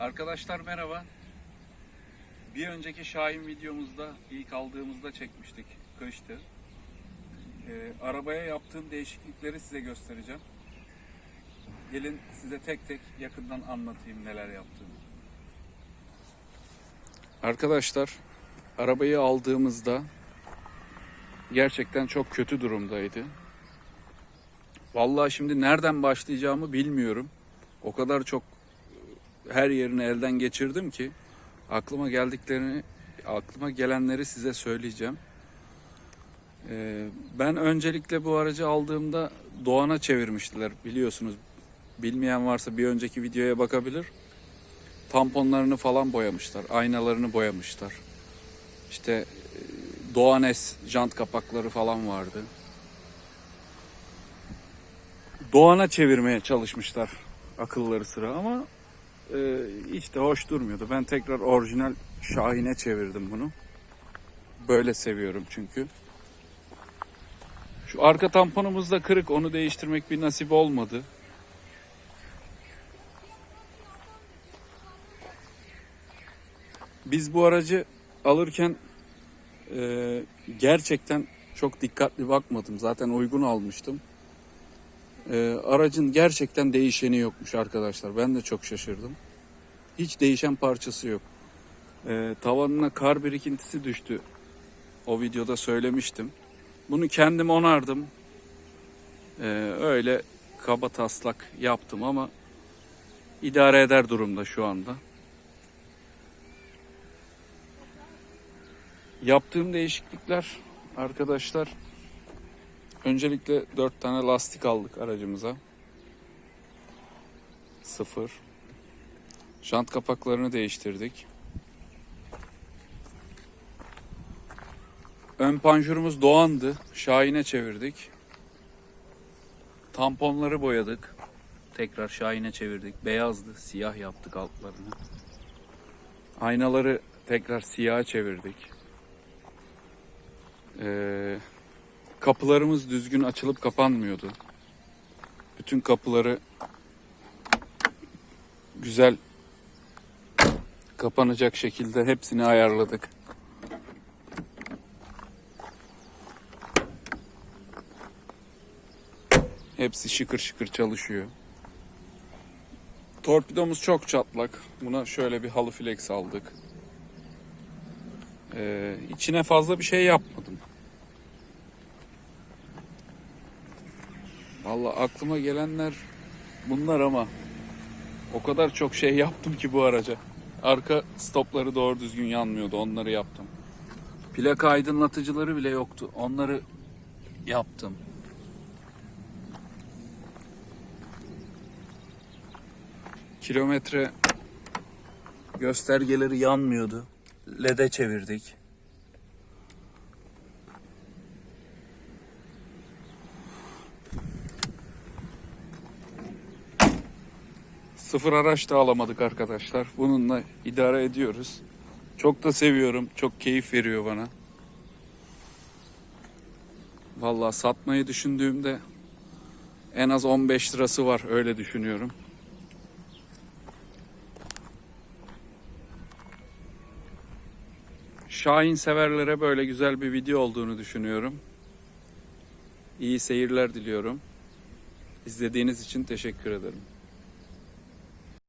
Arkadaşlar merhaba. Bir önceki Şahin videomuzda ilk aldığımızda çekmiştik. Kıştı. Ee, arabaya yaptığım değişiklikleri size göstereceğim. Gelin size tek tek yakından anlatayım neler yaptığımı. Arkadaşlar arabayı aldığımızda gerçekten çok kötü durumdaydı. Vallahi şimdi nereden başlayacağımı bilmiyorum. O kadar çok her yerini elden geçirdim ki aklıma geldiklerini aklıma gelenleri size söyleyeceğim. Ee, ben öncelikle bu aracı aldığımda Doğan'a çevirmiştiler biliyorsunuz. Bilmeyen varsa bir önceki videoya bakabilir. Tamponlarını falan boyamışlar, aynalarını boyamışlar. İşte e, Doğanes jant kapakları falan vardı. Doğan'a çevirmeye çalışmışlar akılları sıra ama hiç de hoş durmuyordu. Ben tekrar orijinal Şahin'e çevirdim bunu. Böyle seviyorum çünkü. Şu arka tamponumuz da kırık. Onu değiştirmek bir nasip olmadı. Biz bu aracı alırken e, gerçekten çok dikkatli bakmadım. Zaten uygun almıştım. E, aracın gerçekten değişeni yokmuş arkadaşlar. Ben de çok şaşırdım. Hiç değişen parçası yok. E, tavanına kar birikintisi düştü. O videoda söylemiştim. Bunu kendim onardım. E, öyle kaba taslak yaptım ama idare eder durumda şu anda. Yaptığım değişiklikler arkadaşlar öncelikle 4 tane lastik aldık aracımıza. Sıfır. Jant kapaklarını değiştirdik. Ön panjurumuz Doğan'dı. Şahin'e çevirdik. Tamponları boyadık. Tekrar Şahin'e çevirdik. Beyazdı. Siyah yaptık altlarını. Aynaları tekrar siyaha çevirdik. Ee, kapılarımız düzgün açılıp kapanmıyordu. Bütün kapıları güzel kapanacak şekilde hepsini ayarladık. Hepsi şıkır şıkır çalışıyor. Torpidomuz çok çatlak. Buna şöyle bir halı flex aldık. Ee, içine fazla bir şey yapmadım. Vallahi aklıma gelenler bunlar ama o kadar çok şey yaptım ki bu araca. Arka stopları doğru düzgün yanmıyordu. Onları yaptım. Plaka aydınlatıcıları bile yoktu. Onları yaptım. Kilometre göstergeleri yanmıyordu. LED'e çevirdik. Sıfır araç da alamadık arkadaşlar. Bununla idare ediyoruz. Çok da seviyorum. Çok keyif veriyor bana. Vallahi satmayı düşündüğümde en az 15 lirası var öyle düşünüyorum. Şahin severlere böyle güzel bir video olduğunu düşünüyorum. İyi seyirler diliyorum. İzlediğiniz için teşekkür ederim.